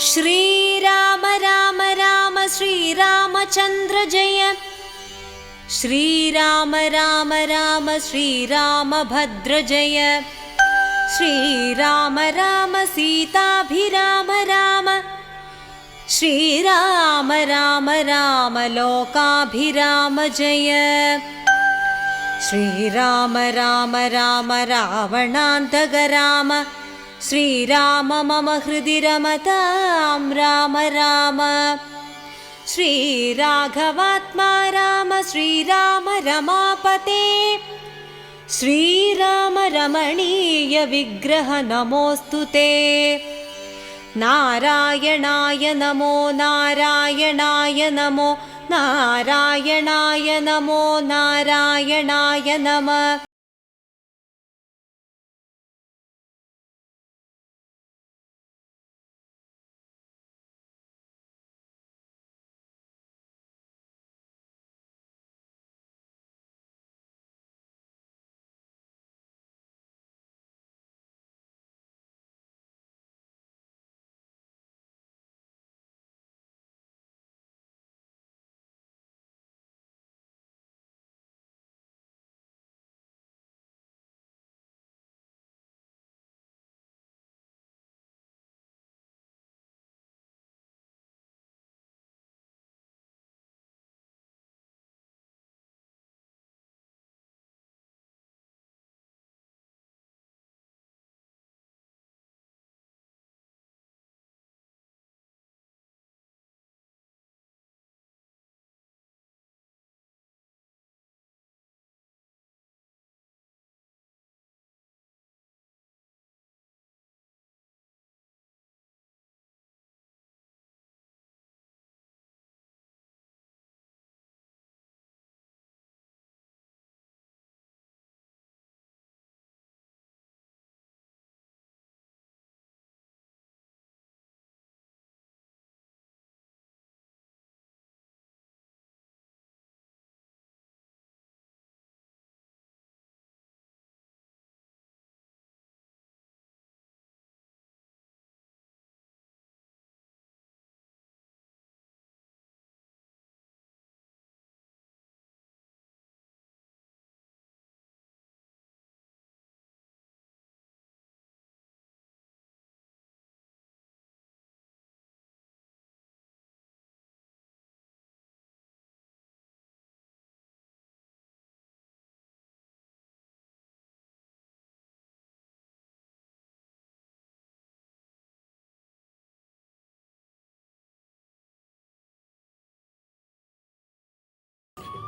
श्रीराम राम राम श्रीरामचन्द्र जय। श्रीराम राम राम श्रीरामभद्र जय। श्रीराम राम सीताभिराम राम। श्रीराम राम राम लोकाभिराम जय। श्रीराम राम राम रावणान्तक राम श्रीराम मम हृदि रमतां राम राम। श्रीराघवात्मा राम श्रीराम रमापते। श्रीराम रमणीय विग्रह नमोऽस्तु ते। नारायणाय नमो नारायणाय नमो नारायणाय नमो नारायणाय नमः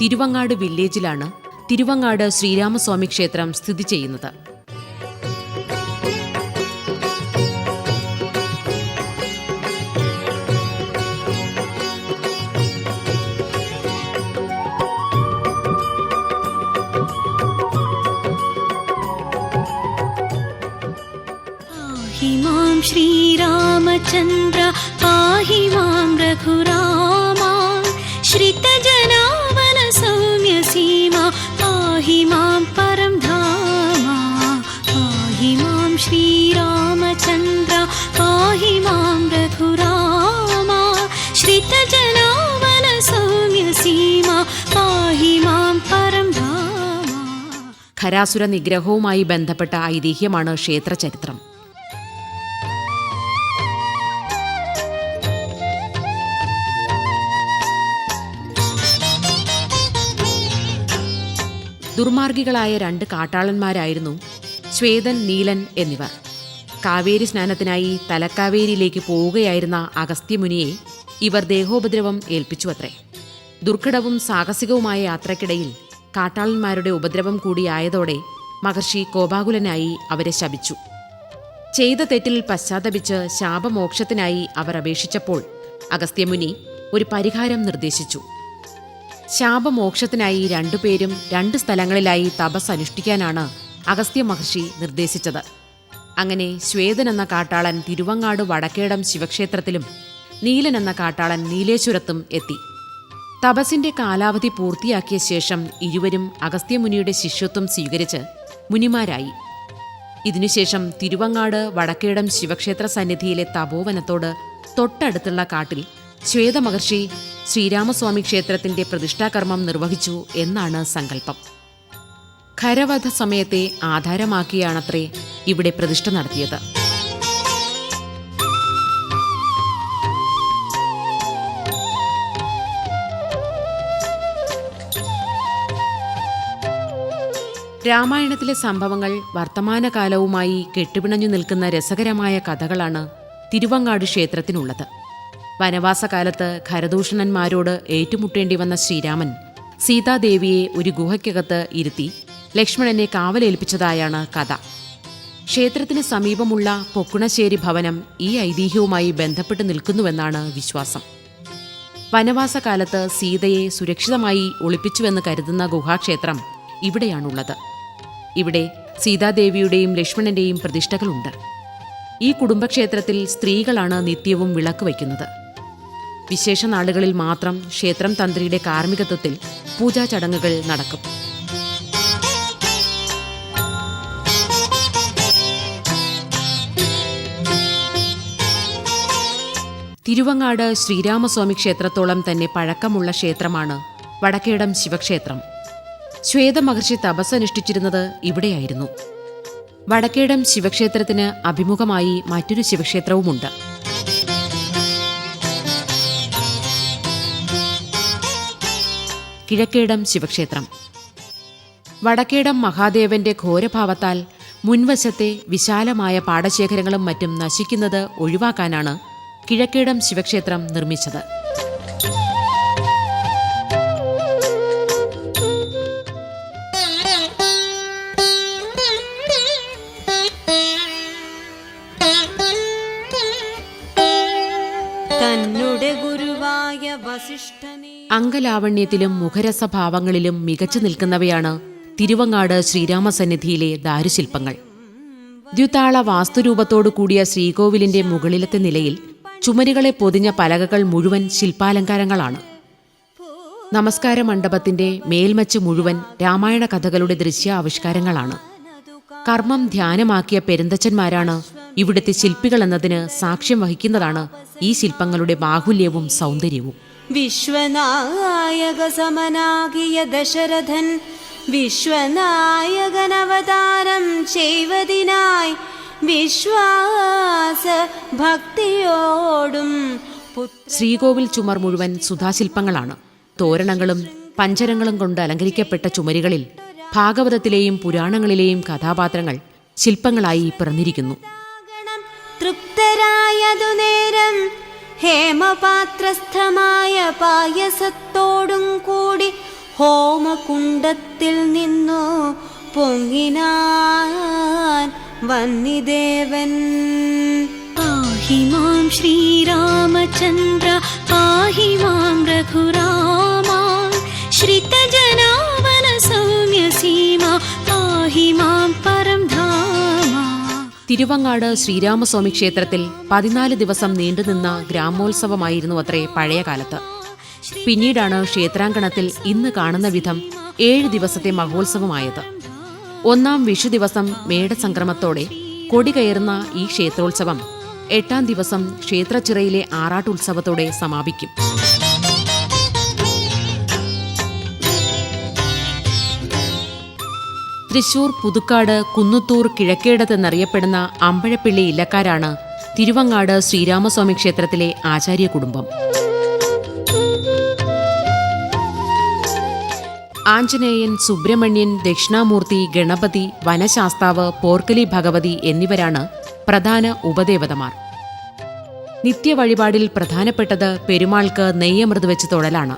തിരുവങ്ങാട് വില്ലേജിലാണ് തിരുവങ്ങാട് ശ്രീരാമസ്വാമി ക്ഷേത്രം സ്ഥിതി ചെയ്യുന്നത് पाहि मां श्रीरामचन्द्र ഖരാസുര നിഗ്രഹവുമായി ബന്ധപ്പെട്ട ഐതിഹ്യമാണ് ക്ഷേത്രചരിത്രം. ദുർമാർഗികളായ രണ്ട് കാട്ടാളന്മാരായിരുന്നു ശ്വേതൻ നീലൻ എന്നിവർ. കാവേരി സ്നാനത്തിനായി തലക്കാവേരിയിലേക്ക് പോവുകയായിരുന്ന അഗസ്ത്യമുനിയെ ഇവർ ദേഹോപദ്രവം ഏൽപ്പിച്ചുവത്രേ. ദുർഘടവും സാഹസികവുമായ യാത്രക്കിടയിൽ കാട്ടാളന്മാരുടെ ഉപദ്രവം കൂടിയായതോടെ മഹർഷി കോപാകുലനായി അവരെ ശപിച്ചു. ചെയ്ത തെറ്റിൽ പശ്ചാത്തപിച്ച് ശാപമോക്ഷത്തിനായി അവർ അപേക്ഷിച്ചപ്പോൾ അഗസ്ത്യമുനി ഒരു പരിഹാരം നിർദ്ദേശിച്ചു. ശാപമോക്ഷത്തിനായി രണ്ടുപേരും രണ്ട് സ്ഥലങ്ങളിലായി തപസ് അനുഷ്ഠിക്കാനാണ് അഗസ്ത്യ മഹർഷി നിർദ്ദേശിച്ചത്. അങ്ങനെ ശ്വേതൻ എന്ന കാട്ടാളൻ തിരുവങ്ങാട് വടക്കേടം ശിവക്ഷേത്രത്തിലും നീലൻ എന്ന കാട്ടാളൻ നീലേശ്വരത്തും എത്തി. തപസിന്റെ കാലാവധി പൂർത്തിയാക്കിയ ശേഷം ഇരുവരും അഗസ്ത്യമുനിയുടെ ശിഷ്യത്വം സ്വീകരിച്ച് മുനിമാരായി. ഇതിനുശേഷം തിരുവങ്ങാട് വടക്കേടം ശിവക്ഷേത്ര സന്നിധിയിലെ തപോവനത്തോട് തൊട്ടടുത്തുള്ള കാട്ടിൽ ശ്വേതമഹർഷി ശ്രീരാമസ്വാമി ക്ഷേത്രത്തിന്റെ പ്രതിഷ്ഠാകർമ്മം നിർവഹിച്ചു എന്നാണ് സങ്കല്പം. ഖരവധ സമയത്തെ ആധാരമാക്കിയാണത്രേ ഇവിടെ പ്രതിഷ്ഠ നടത്തിയത്. രാമായണത്തിലെ സംഭവങ്ങൾ വർത്തമാനകാലവുമായി കെട്ടുപിണഞ്ഞു നിൽക്കുന്ന രസകരമായ കഥകളാണ് തിരുവങ്ങാട് ക്ഷേത്രത്തിനുള്ളത്. വനവാസകാലത്ത് ഖരദൂഷണന്മാരോട് ഏറ്റുമുട്ടേണ്ടി വന്ന ശ്രീരാമൻ സീതാദേവിയെ ഒരു ഗുഹയ്ക്കകത്ത് ഇരുത്തി ലക്ഷ്മണനെ കാവലേൽപ്പിച്ചതായാണ് കഥ. ക്ഷേത്രത്തിന് സമീപമുള്ള പൊക്കുണശ്ശേരി ഭവനം ഈ ഐതിഹ്യവുമായി ബന്ധപ്പെട്ട് നിൽക്കുന്നുവെന്നാണ് വിശ്വാസം. വനവാസകാലത്ത് സീതയെ സുരക്ഷിതമായി ഒളിപ്പിച്ചുവെന്ന് കരുതുന്ന ഗുഹാക്ഷേത്രം ഇവിടെയാണുള്ളത്. ഇവിടെ സീതാദേവിയുടെയും ലക്ഷ്മണന്റെയും പ്രതിഷ്ഠകളുണ്ട്. ഈ കുടുംബക്ഷേത്രത്തിൽ സ്ത്രീകളാണ് നിത്യവും വിളക്ക് വയ്ക്കുന്നത്. വിശേഷ നാളുകളിൽ മാത്രം ക്ഷേത്രം തന്ത്രിയുടെ കാർമ്മികത്വത്തിൽ പൂജാ ചടങ്ങുകൾ നടക്കും. തിരുവങ്ങാട് ശ്രീരാമസ്വാമി ക്ഷേത്രത്തോളം തന്നെ പഴക്കമുള്ള ക്ഷേത്രമാണ് വടക്കേടം ശിവക്ഷേത്രം. ശ്വേതമഹർഷി തപസ്സനുഷ്ഠിച്ചിരുന്നത് ഇവിടെയായിരുന്നു. വടക്കേടം ശിവക്ഷേത്രത്തിന് അഭിമുഖമായി മറ്റൊരു ശിവക്ഷേത്രവുമുണ്ട്. കിഴക്കേടം ശിവക്ഷേത്രം. വടക്കേടം മഹാദേവന്റെ ഘോരഭാവത്താൽ മുൻവശത്തെ വിശാലമായ പാടശേഖരങ്ങളും മറ്റും നശിക്കുന്നത് ഒഴിവാക്കാനാണ് കിഴക്കേടം ശിവക്ഷേത്രം നിർമ്മിച്ചത്. അംഗലാവണ്യത്തിലും മുഖരസഭാവങ്ങളിലും മികച്ചു നിൽക്കുന്നവയാണ് തിരുവങ്ങാട് ശ്രീരാമസന്നിധിയിലെ ദാരുശില്പങ്ങൾ. ദ്യുതാള വാസ്തുരൂപത്തോടു കൂടിയ ശ്രീകോവിലിന്റെ മുകളിലത്തെ നിലയിൽ ചുമരുകളെ പൊതിഞ്ഞ പലകകൾ മുഴുവൻ ശില്പാലങ്കാരങ്ങളാണ്. നമസ്കാര മണ്ഡപത്തിന്റെ മേൽമച്ച് മുഴുവൻ രാമായണ കഥകളുടെ ദൃശ്യാവിഷ്കാരങ്ങളാണ് കർമ്മം ധ്യാനമാക്കിയ പെരുന്തച്ഛന്മാരാണ് ഇവിടുത്തെ ശില്പികൾ എന്നതിന് സാക്ഷ്യം വഹിക്കുന്നതാണ് ഈ ശില്പങ്ങളുടെ ബാഹുല്യവും സൗന്ദര്യവും. വിശ്വനായക സമനാകിയ ദശരഥൻ വിശ്വനായകനവതാരം ചെയ്വതിനായി വിശ്വാസ ഭക്തിയോടും ശ്രീകോവിൽ ചുമർ മുഴുവൻ സുധാശില്പങ്ങളാണ്. തോരണങ്ങളും പഞ്ചരങ്ങളും കൊണ്ട് അലങ്കരിക്കപ്പെട്ട ചുമരുകളിൽ ഭാഗവതത്തിലെയും പുരാണങ്ങളിലെയും കഥാപാത്രങ്ങൾ ശില്പങ്ങളായി പിറന്നിരിക്കുന്നു. തൃപ്തരായതു നേരം ഹേമപാത്രസ്ഥമായ പായസത്തോടും കൂടി ഹോമകുണ്ടത്തിൽ നിന്നു പൊങ്ങിനാൻ വന്നിദേവൻ. പാഹി മാം ശ്രീരാമചന്ദ്ര പാഹി മാം രഘുരാമ. ശ്രിതജനാവന സൗമ്യ സീമ പാഹി തിരുവങ്ങാട് ശ്രീരാമസ്വാമി ക്ഷേത്രത്തിൽ പതിനാല് ദിവസം നീണ്ടുനിന്ന ഗ്രാമോത്സവമായിരുന്നു അത്രേ പഴയ കാലത്ത്. പിന്നീടാണ് ക്ഷേത്രാങ്കണത്തിൽ ഇന്ന് കാണുന്ന വിധം ഏഴ് ദിവസത്തെ മഹോത്സവമായത്. ഒന്നാം വിഷു ദിവസം മേടസംക്രമത്തോടെ കൊടി കയറുന്ന ഈ ക്ഷേത്രോത്സവം എട്ടാം ദിവസം ക്ഷേത്രച്ചിറയിലെ ആറാട്ടുത്സവത്തോടെ സമാപിക്കും. തൃശൂർ പുതുക്കാട് കുന്നുത്തൂർ കിഴക്കേടത്തെന്നറിയപ്പെടുന്ന അമ്പഴപ്പിള്ളി ഇല്ലക്കാരാണ് തിരുവങ്ങാട് ശ്രീരാമസ്വാമി ക്ഷേത്രത്തിലെ ആചാര്യ കുടുംബം. ആഞ്ജനേയൻ സുബ്രഹ്മണ്യൻ ദക്ഷിണാമൂർത്തി ഗണപതി വനശാസ്താവ് പോർക്കലി ഭഗവതി എന്നിവരാണ് പ്രധാന ഉപദേവതമാർ. നിത്യവഴിപാടിൽ പ്രധാനപ്പെട്ടത് പെരുമാൾക്ക് നെയ്യമൃത് വെച്ച് തൊഴലാണ്.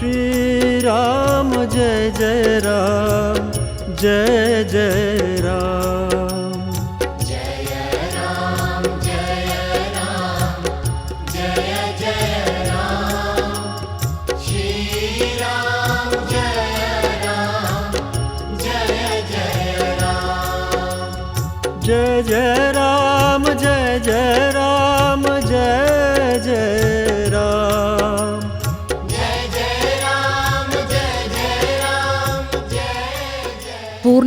श्री राम जय जय राम जय जय राम जय जय राम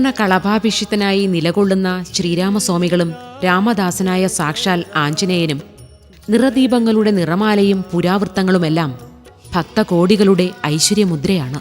പൂർണ കളഭാഭിഷിക്തനായി നിലകൊള്ളുന്ന ശ്രീരാമസ്വാമികളും രാമദാസനായ സാക്ഷാൽ ആഞ്ജനേയനും നിറദീപങ്ങളുടെ നിറമാലയും പുരാവൃത്തങ്ങളുമെല്ലാം ഭക്തകോടികളുടെ ഐശ്വര്യമുദ്രയാണ്.